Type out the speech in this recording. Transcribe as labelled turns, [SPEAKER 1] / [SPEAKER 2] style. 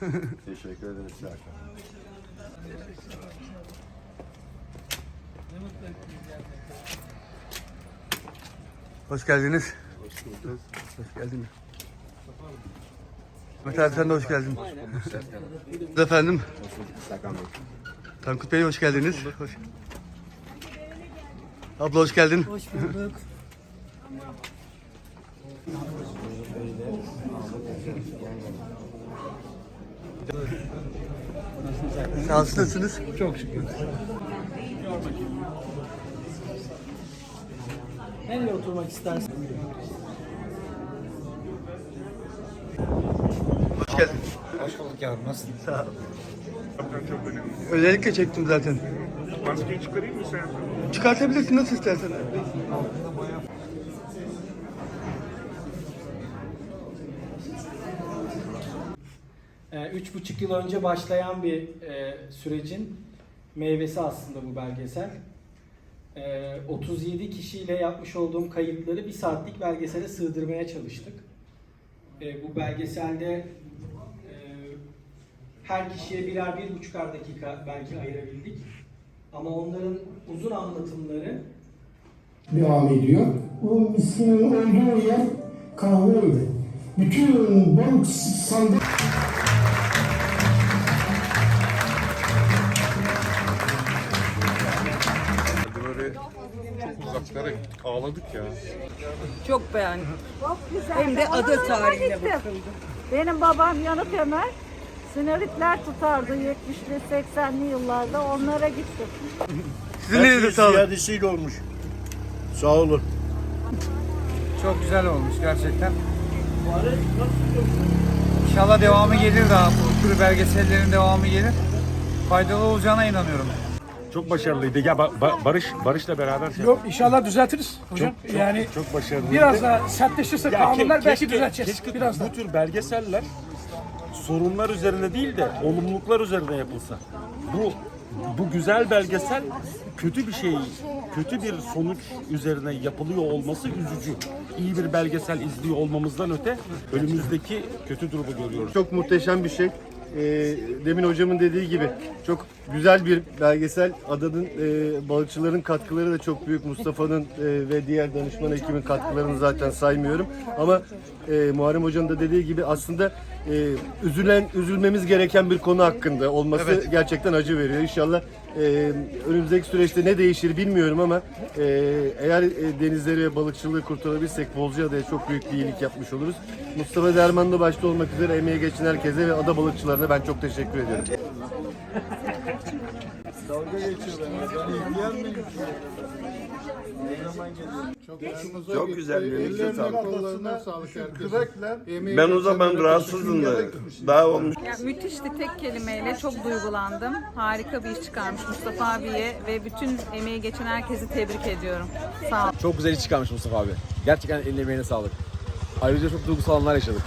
[SPEAKER 1] Teşekkür ederiz Serkan.
[SPEAKER 2] Hoş geldiniz. Hoş geldin. Mehmet abi sen de hoş geldin. Efendim.
[SPEAKER 1] Serkan Bey.
[SPEAKER 2] Tankut Bey hoş geldiniz. Hoş. Abla hoş geldin.
[SPEAKER 3] Hoş bulduk.
[SPEAKER 2] Nasılsınız?
[SPEAKER 3] Çok şükür. Nereye oturmak istersin?
[SPEAKER 2] Hoş geldin.
[SPEAKER 4] Hoş bulduk yavrum. Nasılsın?
[SPEAKER 2] Sağ ol. Özellikle çektim zaten.
[SPEAKER 5] Maskeyi çıkarayım mı sen?
[SPEAKER 2] Çıkartabilirsin nasıl istersen.
[SPEAKER 3] Üç buçuk yıl önce başlayan bir e, sürecin meyvesi aslında bu belgesel. Ee, 37 kişiyle yapmış olduğum kayıtları bir saatlik belgesele sığdırmaya çalıştık. Ee, bu belgeselde e, her kişiye birer bir buçukar dakika belki ayırabildik. Ama onların uzun anlatımları
[SPEAKER 6] devam ediyor. Bu miskinin olduğu yer kahveydi. Bütün balık sandık
[SPEAKER 5] Böyle çok uzaklara ağladık ya.
[SPEAKER 7] Çok beğendim. Hem de ada tarihine bakıldı.
[SPEAKER 8] Benim babam yanık Ömer. Sineritler tutardı 70'li 80'li yıllarda onlara gittim.
[SPEAKER 2] Sizin elinize sağlık.
[SPEAKER 1] Ziyadesiyle olmuş. Sağ olun.
[SPEAKER 4] Çok güzel olmuş gerçekten. İnşallah devamı gelir daha. Bu tür belgesellerin devamı gelir. Faydalı olacağına inanıyorum.
[SPEAKER 5] Çok başarılıydı. Ya ba- ba- Barış Barış'la beraber şey
[SPEAKER 9] Yok inşallah düzeltiriz hocam.
[SPEAKER 5] çok,
[SPEAKER 9] yani
[SPEAKER 5] çok başarılıydı.
[SPEAKER 9] biraz daha sertleşirse
[SPEAKER 5] Ya
[SPEAKER 9] kanunlar belki
[SPEAKER 5] keşke-
[SPEAKER 9] düzelteceğiz.
[SPEAKER 5] keşke
[SPEAKER 9] biraz daha.
[SPEAKER 5] bu tür belgeseller sorunlar üzerine değil de olumluluklar üzerine yapılsa. Bu bu güzel belgesel kötü bir şey, kötü bir sonuç üzerine yapılıyor olması üzücü. İyi bir belgesel izliyor olmamızdan öte önümüzdeki kötü durumu görüyoruz.
[SPEAKER 1] Çok muhteşem bir şey. Ee, demin hocamın dediği gibi çok güzel bir belgesel. Adanın e, balıkçıların katkıları da çok büyük. Mustafa'nın e, ve diğer danışman ekibin katkılarını zaten saymıyorum. Ama e, Muharrem Hoca'nın da dediği gibi aslında e, üzülen üzülmemiz gereken bir konu hakkında olması gerçekten acı veriyor. İnşallah e, önümüzdeki süreçte ne değişir bilmiyorum ama e, eğer e, denizleri ve balıkçılığı kurtarabilirsek Bozcaada'ya çok büyük bir iyilik yapmış oluruz. Mustafa Derman'da başta olmak üzere emeğe geçen herkese ve ada balıkçılarına ben çok teşekkür ediyorum.
[SPEAKER 10] Çok güzel bir elinize sağlık. Ben o zaman rahatsızdım da daha olmuş.
[SPEAKER 7] Ya, müthişti tek kelimeyle çok duygulandım. Harika bir iş çıkarmış Mustafa abiye ve bütün emeği geçen herkesi tebrik ediyorum. Sağ ol.
[SPEAKER 11] Çok güzel iş çıkarmış Mustafa abi. Gerçekten eline emeğine sağlık. Ayrıca çok duygusal anlar yaşadık.